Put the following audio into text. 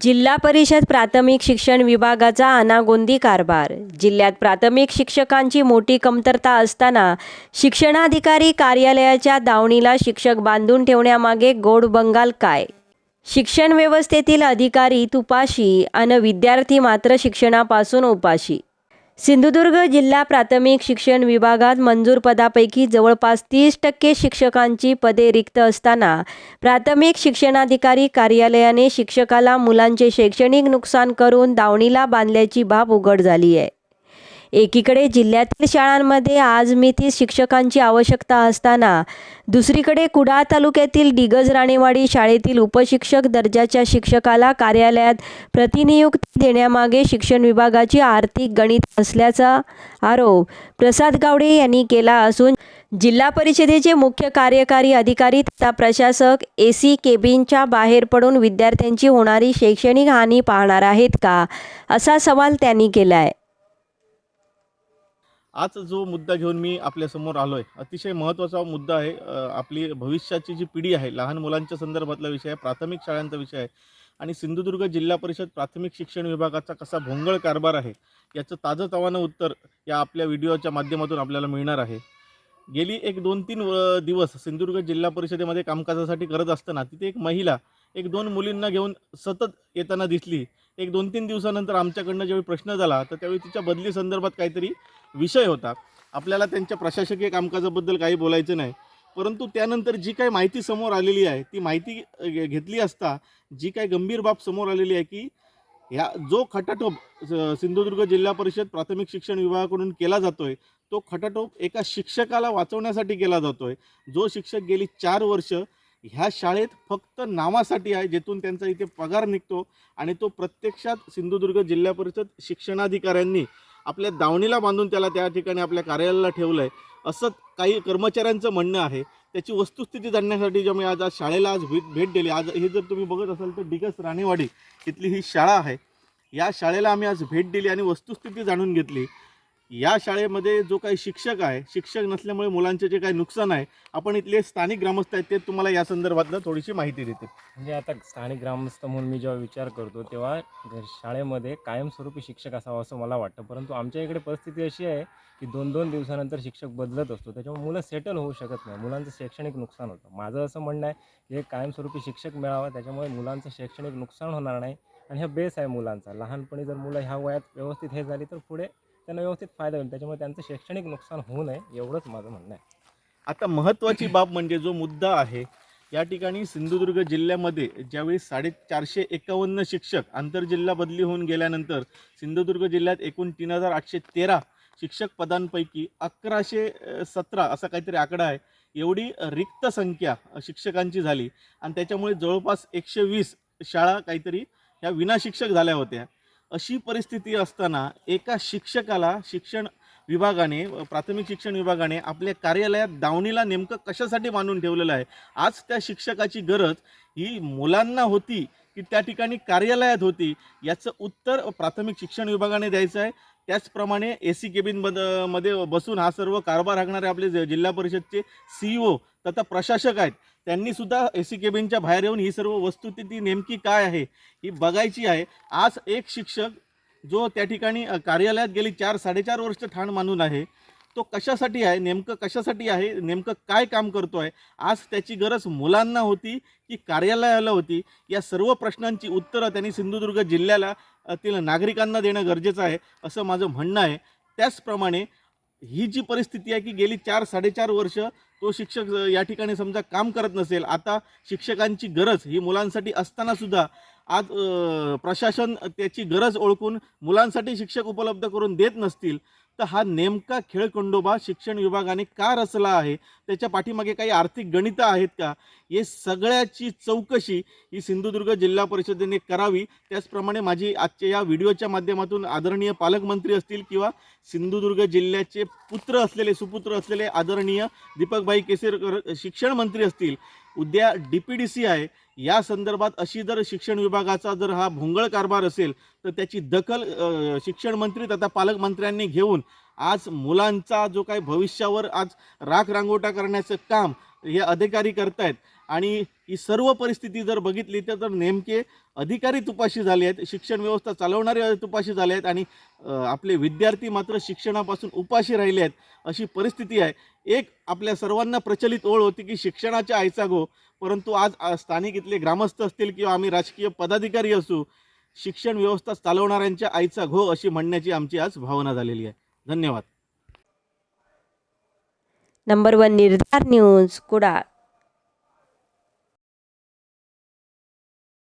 जिल्हा परिषद प्राथमिक शिक्षण विभागाचा अनागोंदी कारभार. जिल्ह्यात प्राथमिक शिक्षकांची मोठी कमतरता असताना शिक्षणाधिकारी कार्यालयाच्या दावणीला शिक्षक बांधून ठेवण्यामागे गोड बंगाल काय? शिक्षण व्यवस्थेतील अधिकारी तुपाशी अन विद्यार्थी मात्र शिक्षणापासून उपाशी. सिंधुदुर्ग जिल्हा प्राथमिक शिक्षण विभागात मंजूर पदापैकी जवळपास तीस टक्के शिक्षकांची पदे रिक्त असताना प्राथमिक शिक्षणाधिकारी कार्यालयाने शिक्षकाला मुलांचे शैक्षणिक नुकसान करून दावणीला बांधल्याची बाब उघड झाली आहे. एकीकडे जिल्ह्यातील शाळांमध्ये आज मिती शिक्षकांची आवश्यकता असताना दुसरीकडे कुडाळ तालुक्यातील डिगज राणेवाडी शाळेतील उपशिक्षक दर्जाच्या शिक्षकाला कार्यालयात प्रतिनियुक्ती देण्यामागे शिक्षण विभागाची आर्थिक गणित असल्याचा आरोप प्रसाद गावडे यांनी केला असून जिल्हा परिषदेचे मुख्य कार्यकारी अधिकारी तथा प्रशासक ए सी केबिनच्या बाहेर पडून विद्यार्थ्यांची होणारी शैक्षणिक हानी पाहणार आहेत का? असा सवाल त्यांनी केला आहे आज जो मुद्दा घेऊन मी आपल्यासमोर आलो आहे अतिशय महत्त्वाचा मुद्दा आहे. आपली भविष्याची जी पिढी आहे लहान मुलांच्या संदर्भातला विषय आहे प्राथमिक शाळांचा विषय आहे आणि सिंधुदुर्ग जिल्हा परिषद प्राथमिक शिक्षण विभागाचा कसा भोंगळ कारभार आहे याचं ताजं तवानं उत्तर या आपल्या व्हिडिओच्या माध्यमातून आपल्याला मिळणार आहे. गेली एक दोन तीन व- दिवस सिंधुदुर्ग जिल्हा परिषदेमध्ये कामकाजासाठी करत असताना तिथे एक महिला एक दोन मुलींना घेऊन सतत येताना दिसली. एक दोन तीन दिवसानंतर आमच्याकडनं ज्यावेळी प्रश्न झाला तर त्यावेळी तिच्या बदली संदर्भात काहीतरी विषय होता. आपल्याला त्यांच्या प्रशासकीय कामकाजाबद्दल काही बोलायचं नाही. परंतु त्यानंतर जी काही माहिती समोर आलेली आहे ती माहिती घेतली असता जी काही गंभीर बाब समोर आलेली आहे की ह्या जो खटाटोप स- सिंधुदुर्ग जिल्हा परिषद प्राथमिक शिक्षण विभागाकडून केला जातोय तो खटाटोप एका शिक्षकाला वाचवण्यासाठी केला जातोय. जो शिक्षक गेली चार वर्ष ह्या शाळेत फक्त नावासाठी आहे जेथून त्यांचा इथे पगार निघतो आणि तो प्रत्यक्षात सिंधुदुर्ग जिल्हा परिषद शिक्षणाधिकाऱ्यांनी आपल्या दावणीला बांधून त्याला त्या ठिकाणी आपल्या कार्यालयाला ठेवलं आहे असं काही कर्मचाऱ्यांचं म्हणणं आहे. त्याची वस्तुस्थिती जाणण्यासाठी जेव्हा मी आज आज शाळेला आज भेट भेट दिली. आज हे जर तुम्ही बघत असाल तर डिगस राणेवाडी इथली ही शाळा आहे. या शाळेला आम्ही आज भेट दिली आणि वस्तुस्थिती जाणून घेतली. या शाळेमध्ये जो काही शिक्षक आहे शिक्षक नसल्यामुळे मुलांचे जे काही नुकसान आहे आपण इथले स्थानिक ग्रामस्थ आहेत ते तुम्हाला या संदर्भातलं थोडीशी माहिती देते म्हणजे आता स्थानिक ग्रामस्थ म्हणून मी जेव्हा विचार करतो तेव्हा शाळेमध्ये कायमस्वरूपी शिक्षक असावा असं मला वाटतं. परंतु आमच्या इकडे परिस्थिती अशी आहे की दोन दोन दिवसानंतर शिक्षक बदलत असतो. त्याच्यामुळे मुलं सेटल होऊ शकत नाही. मुलांचं शैक्षणिक नुकसान होतं. माझं असं म्हणणं आहे की एक कायमस्वरूपी शिक्षक मिळावा त्याच्यामुळे मुलांचं शैक्षणिक नुकसान होणार नाही. आणि हा बेस आहे मुलांचा. लहानपणी जर मुलं ह्या वयात व्यवस्थित हे झाली तर पुढे त्यांना व्यवस्थित फायदा होईल. त्याच्यामुळे त्यांचं शैक्षणिक नुकसान होऊ नये एवढंच माझं म्हणणं आहे. आता महत्त्वाची बाब म्हणजे जो मुद्दा आहे या ठिकाणी सिंधुदुर्ग जिल्ह्यामध्ये ज्यावेळी साडेचारशे एकावन्न शिक्षक आंतरजिल्हा बदली होऊन गेल्यानंतर सिंधुदुर्ग जिल्ह्यात एकूण तीन हजार आठशे तेरा शिक्षक पदांपैकी अकराशे सतरा असा काहीतरी आकडा आहे. एवढी रिक्त संख्या शिक्षकांची झाली आणि त्याच्यामुळे जवळपास एकशे वीस शाळा काहीतरी ह्या विनाशिक्षक झाल्या होत्या. अशी परिस्थिती असताना एका शिक्षकाला शिक्षण विभागाने प्राथमिक शिक्षण विभागाने आपल्या कार्यालयात दावणीला नेमकं कशासाठी मानून ठेवलेलं आहे? आज त्या शिक्षकाची गरज ही मुलांना होती की त्या ठिकाणी कार्यालयात होती? याचं उत्तर प्राथमिक शिक्षण विभागाने द्यायचं आहे. त्याचप्रमाणे ए सी केबिनमध्ये बसून हा सर्व कारभार हाकणारे आपले जिल्हा परिषदचे सी ओ तथा प्रशासक आहेत त्यांनी सुद्धा ए सी केबिनच्या बाहेर येऊन ही सर्व वस्तुस्थिती नेमकी काय आहे ही बघायची आहे. आज एक शिक्षक जो त्या ठिकाणी कार्यालयात गेली चार साडेचार वर्ष ठाण मानून आहे. तो कशासाठी आहे नेमकं कशासाठी आहे नेमकं काय काम करतो आहे? आज त्याची गरज मुलांना होती की कार्यालयाला होती? या सर्व प्रश्नांची उत्तरं त्यांनी सिंधुदुर्ग जिल्ह्याला तील नागरिकांना देणं गरजेचं आहे असं माझं म्हणणं आहे. त्याचप्रमाणे ही जी परिस्थिती आहे की गेली चार साडेचार वर्ष तो शिक्षक या ठिकाणी समजा काम करत नसेल आता शिक्षकांची गरज ही मुलांसाठी असताना सुद्धा आज प्रशासन त्याची गरज ओळखून मुलांसाठी शिक्षक उपलब्ध करून देत नसतील तर हा नेमका खेळखंडोबा शिक्षण विभागाने का रचला आहे? त्याच्या पाठीमागे काही आर्थिक गणितं आहेत का? हे सगळ्याची चौकशी ही सिंधुदुर्ग जिल्हा परिषदेने करावी. त्याचप्रमाणे माझी आजच्या या व्हिडिओच्या माध्यमातून आदरणीय पालकमंत्री असतील किंवा सिंधुदुर्ग जिल्ह्याचे पुत्र असलेले सुपुत्र असलेले आदरणीय दीपकभाई केसरकर शिक्षण मंत्री असतील. उद्या डी पी डी सी आहे. या संदर्भात अशी जर शिक्षण विभागाचा जर हा भोंगळ कारभार असेल तर त्याची दखल शिक्षण मंत्री तथा पालकमंत्र्यांनी घेऊन आज मुलांचा जो काही भविष्यावर आज राख रांगोटा करण्याचं काम हे अधिकारी करतायत आणि ही सर्व परिस्थिती जर बघितली तर तर नेमके अधिकारी तुपाशी झाले आहेत शिक्षण व्यवस्था चालवणारे तुपाशी झाले आहेत आणि आपले विद्यार्थी मात्र शिक्षणापासून उपाशी राहिले आहेत अशी परिस्थिती आहे. एक आपल्या सर्वांना प्रचलित ओळ होती की शिक्षणाच्या आईचा गो परंतु आज स्थानिक इथले ग्रामस्थ असतील किंवा आम्ही राजकीय पदाधिकारी असू शिक्षण व्यवस्था चालवणाऱ्यांच्या आईचा घो अशी म्हणण्याची आमची आज भावना झालेली आहे. धन्यवाद. Number one Nirdhar news Kudal.